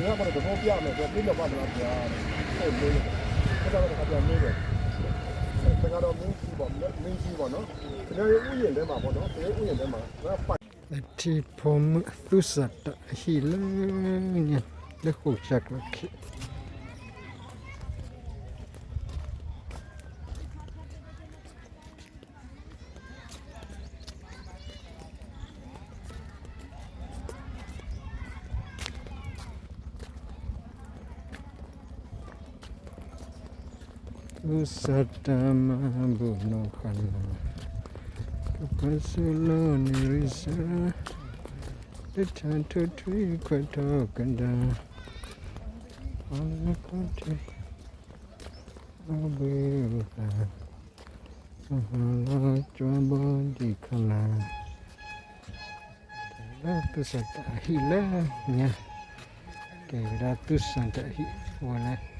ဒီကမှတော့တော့ပြမယ်ဆိုတော့ပြလို့ပါမလားဗျာဟုတ်လို့ခဏတော့ခါပြန်နေတယ်တကယ်တော့မင်းကြီးပေါ့မင်းကြီးပေါ့နော်တကယ်ဥယျာဉ်ထဲမှာပေါ့နော်တကယ်ဥယျာဉ်ထဲမှာငါပိုက်တီဖုံသုစတ်ဟီလညလက်ခုချက်လက်ခိ Usatam bunuhan Kepasulu risa, Tetatu tui kweto kenda Pala kote Abi uta Mahala coba dikala Ratu tak hilangnya Kira tu sata hilangnya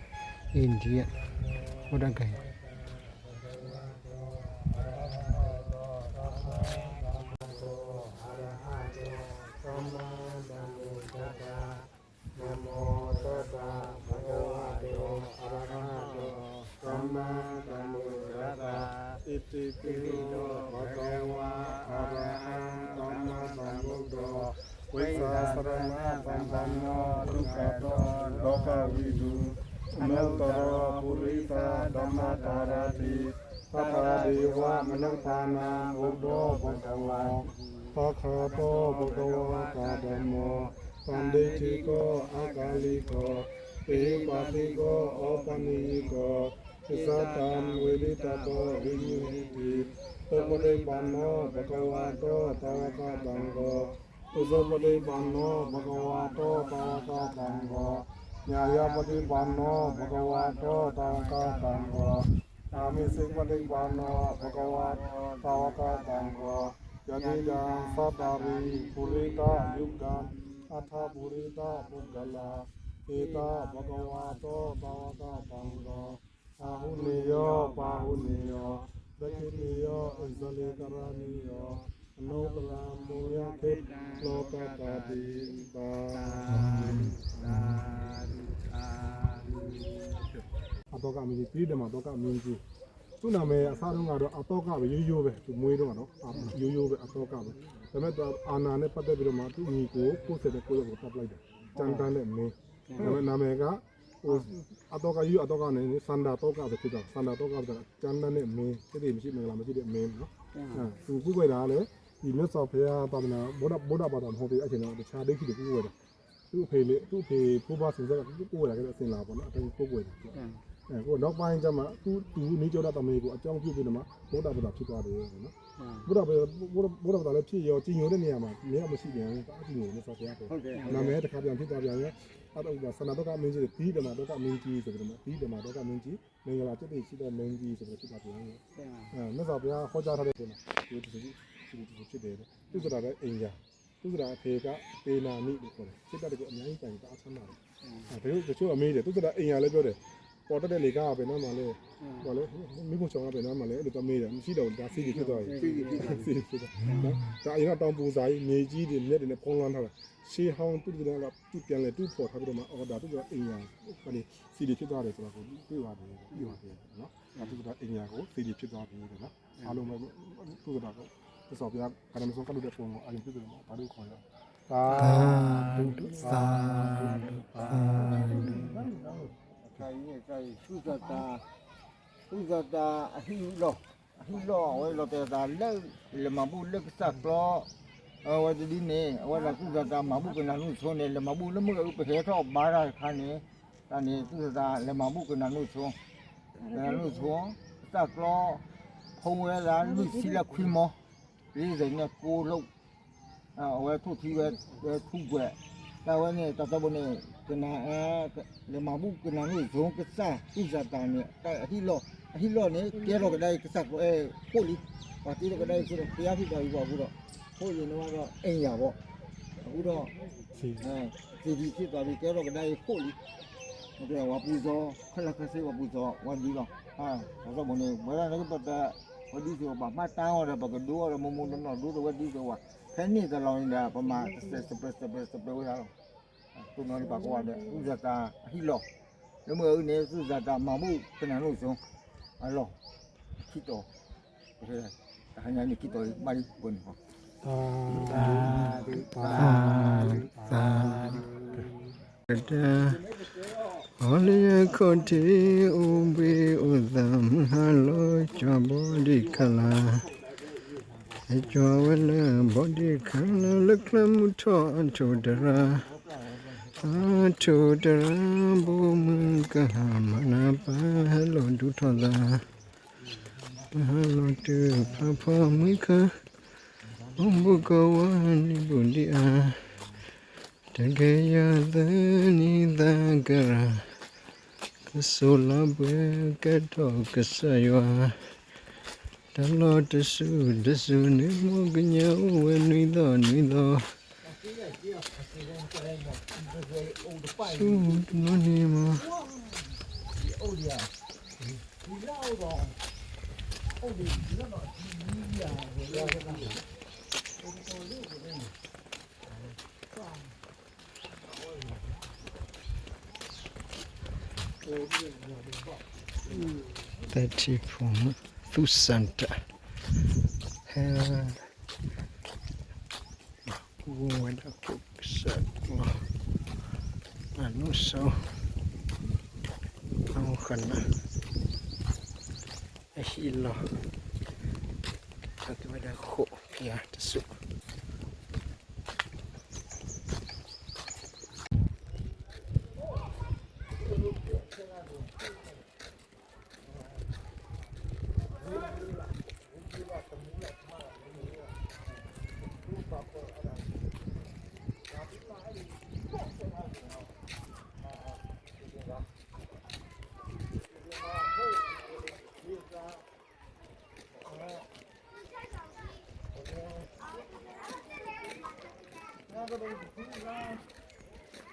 India orang kaya. Itipido Bhagava Arahanto Sambuddho Visasarana Sampanno Dukkato Lokavidu อนัตารปุริตาธรรมตาราติพระตาดีวะมนังานาอุโดปัญวังพระคาโตปะกวากาธรโมปันดิติโกอากาลิโกปิปัสสิโกอปนิโกสิสตังวิริตาโกวิญญาติตุปริปันโนปะกวาโตตาวะตังโกตุสปริปันโนปะกวาโตตาวะ ญาญาปฏิปันโนภะคะวะโตตังกาตังโกอามิสิงปฏิปันโนภะคะวะโตตาวกาตังโกยะนิดังสัตตาริปุริตายุกังอัฏฐปุริตาปุกัลลาเอตาภะคะวะโตตาวกาตังโกอาหุนิโยปาหุนิโยดคินิยอิสลิกรานิโยโนกรามุยะทิโลกาตาติปา တော့ကမင်းကြီးပြည်တယ်မှာတော့ကမင်းကြီးသူ့နာမည်အစားတုန်းကတော့အတော့ကပဲရိုးရိုးပဲသူမွေးတော့ကတော့ရိုးရိုးပဲအတော့ကပဲဒါပေမဲ့သူအာနာနဲ့ပတ်သက်ပြီးတော့မှသူ့ညီကိုကိုယ်ဆက်တဲ့ကိုယ့်ကိုတပ်လိုက်တယ်ကြမ်းတမ်းတဲ့မင်းဒါပေမဲ့နာမည်ကဟိုအတော့ကယူအတော့ကနေစန္ဒာတော့ကပဲဖြစ်တာစန္ဒာတော့ကပဲကြမ်းတမ်းတဲ့မင်းတိတိမရှိမင်္ဂလာမရှိတဲ့မင်းနော်အဲသူကုကွယ်တာလည်းဒီမြတ်စွာဘုရားတာမနာဗုဒ္ဓဗုဒ္ဓဘာသာမဟုတ်သေးအချိန်တော့တခြားဒိဋ္ဌိတွေကုကွယ်တယ်သူ့အဖေလေးသူ့အဖေဖိုးဘဆင်ဆက်ကကုကွယ်တာကအစင်လာပေါ့နော်အတိုင်းကုကွယ်တယ် အဲကိုနောက်ပိုင်းကျမှသူသူနေကြောတဲ့တမေကိုအကြောင်းပြုပြီးတော့မှဘုဒ္ဓဘာသာဖြစ်သွားတယ်နော်ဘုရားဘုရားဘုရားဘာသာလည်းဖြစ်ရောကြီးညိုတဲ့နေရာမှာနေရာမရှိပြန်ဘူးတာကြီးညိုနေဆောက်ပြရတယ်ဟုတ်ကဲ့နာမည်တစ်ခါပြန်ဖြစ်သွားပြန်ရောအဲ့တော့ဆန္ဒတော့ကမင်းကြီးဒီဓမ္မတော့ကမင်းကြီးဆိုပြီးတော့ဒီဓမ္မတော့ကမင်းကြီးမင်္ဂလာတက်တဲ့ရှိတဲ့မင်းကြီးဆိုပြီးဖြစ်သွားပြန်ရောအဲမြတ်စွာဘုရားဟောကြားထားတဲ့ပုံမှာဒီဒီဒီဒီဖြစ်တယ်သူဆိုတာလည်းအိမ်ညာသူဆိုတာအဖေကပေနာနိလို့ခေါ်တယ်စစ်တပ်ကအများကြီးတိုင်တာအဆမ်းပါတယ်အဲဒါတို့တချို့အမေးတယ်သူဆိုတာအိမ်ညာလည်းပြောတယ် ပေါ်တက်တဲ့လေကားကပဲနော်မှလည်းဟောလေမိဖို့ချောင်းကပဲနော်မှလည်းအဲ့လိုတော့မေးတယ်မရှိတော့ဒါစီးကြီးဖြစ်သွားပြီစီးကြီးဖြစ်သွားစီးကြီးဖြစ်သွားနော်ဒါအရင်ကတောင်ပူစာကြီးမြေကြီးတွေမြက်တွေနဲ့ဖုံးလွှမ်းထားတာရှေးဟောင်းတူတူတော့တူပြန်လေတူပေါ်ထားပြီးတော့မှအော်ဒါတူကအိမ်ညာဟိုလေစီးကြီးဖြစ်သွားတယ်ဆိုတော့ကိုတွေ့ပါတယ်ပြီးပါတယ်နော်ဒါတူကအိမ်ညာကိုစီးကြီးဖြစ်သွားပြီတဲ့နော်အားလုံးပဲတူကတော့သစ္စာပြကာရမဆုံးကလို့တဲ့ပုံကိုအရင်ပြတယ်နော်ဒါတို့ခေါ်ရသာดุส သုဇတာသုဇတာအဟိလောအဟိလောဝဲလောတဲ့တာလက်လမဘူးလက်ကစကလောအဝဒီနေဝဲလာသုဇတာမဘူးကနနုဆုံးနေလမဘူးလမှုဥပခေထောဘာရခါနေတန်နေသုဇတာလမဘူးကနနုဆုံးကနနုဆုံးစကလောဖုံဝဲလာလူစီလခွေမောလေး စိနေကိုလုံးအဝဲထုထီဝဲထုွယ်တာဝနဲ့တတဘနဲ့ကနာအဲလေမဘူးကနာနဲ့ဇုံကစားဥဇာတာနဲ့အဟိလောအဟိလောနဲ့ကဲတော့ကတဲ့ကစားကိုအဲပိုလီပါတီတော့ကတဲ့ဆိုတော့တရားဖြစ်သွားပြီပေါ့အခုတော့ဟိုရင်တော့အိမ်ရပေါ့အခုတော့စီအဲဒီဒီဖြစ်သွားပြီကဲတော့ကတဲ့ပိုလီဟုတ်တယ်ဝပူဇောခလခစေဝပူဇောဝဒီလောဟာတော့ဘုံနေဘယ်ရကပတ်တာဝဒီဆိုပါမတန်းရဘကဒိုးရမမုံတော့ဒိုးတော့ဝဒီဆိုဝခဲနေသလောင်းနေတာပ မာစပစပစပဝရအောင်ကိုနော်ဒီပါကွာတဲ့ဥဇတာအဟိလောလမဦးနေဥဇတာမမှုကနလို့ဆုံးအလောခိတော Ejawala body kana lakla muto antodara antodara bumka mana pahalo dutola pahalo tu papa mika umbuka wani bundia tagaya dani dagara kasola beka to kasaywa ta lo ta su ta su ni mo ga nya u we ni lo ni lo su no ni mo That's cheap. ะกุกสัตว์อนุสาวเ